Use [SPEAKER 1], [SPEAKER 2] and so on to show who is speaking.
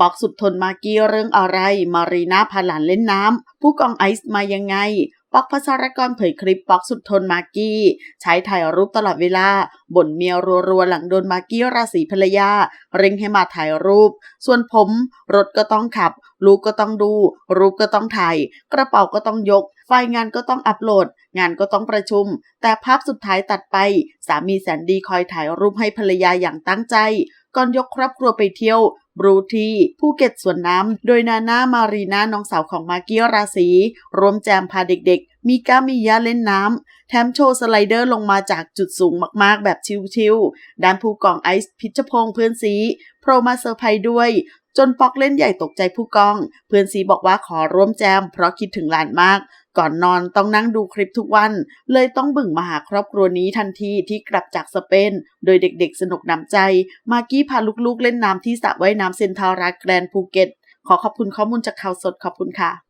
[SPEAKER 1] ป๊อกสุดทนมากกี้เรื่องอะไร มารีนาพาหลานเล่นน้ำ ผู้กองไอซ์มายังไง ป๊อกพัสรกรเผยคลิปป๊อกสุดทนมากกี้ ใช้ถ่ายรูปตลอดเวลา บ่นเมียรัวๆ หลังโดนมากกี้ราศีภรรยา เร่งให้มาถ่ายรูป ส่วนผม รถก็ต้องขับ ลูกก็ต้องดู รูปก็ต้องถ่าย กระเป๋าก็ต้องยก ไฟล์งานก็ต้องอัปโหลด งานก็ต้องประชุม แต่ภาพสุดท้ายตัดไป สามีแสนดีคอยถ่ายรูปให้ภรรยาอย่างตั้งใจ ก่อนยกครอบครัวไปเที่ยวบรูทีภูเก็ตสวนน้ำ โดยนาน่ามารีนาน้องสาวของมากกี้ราศีรวมแจมพาเด็กๆ มีก้ามียาเล่นน้ำ แถมโชว์สไลเดอร์ลงมาจากจุดสูงมากๆ แบบชิวๆด้านผู้กองไอซ์พิชพงษ์เพื่อนซีโผล่มาเซอร์ไพรส์ด้วย จนปอกเล่นใหญ่ตกใจผู้กอง เพื่อนซีบอกว่าขอร่วมแจมเพราะคิดถึงหลานมาก ก่อนนอนต้องนั่งดูคลิปทุกวัน เลยต้องบึ่งมาหาครอบครัวนี้ทันทีที่กลับจากสเปน โดยเด็กๆสนุกน้ำใจ มากี้พาลูกๆเล่นน้ำที่สระว่ายน้ำเซนทาราแกรนภูเก็ต ขอขอบคุณข้อมูลจากข่าวสดขอบคุณค่ะ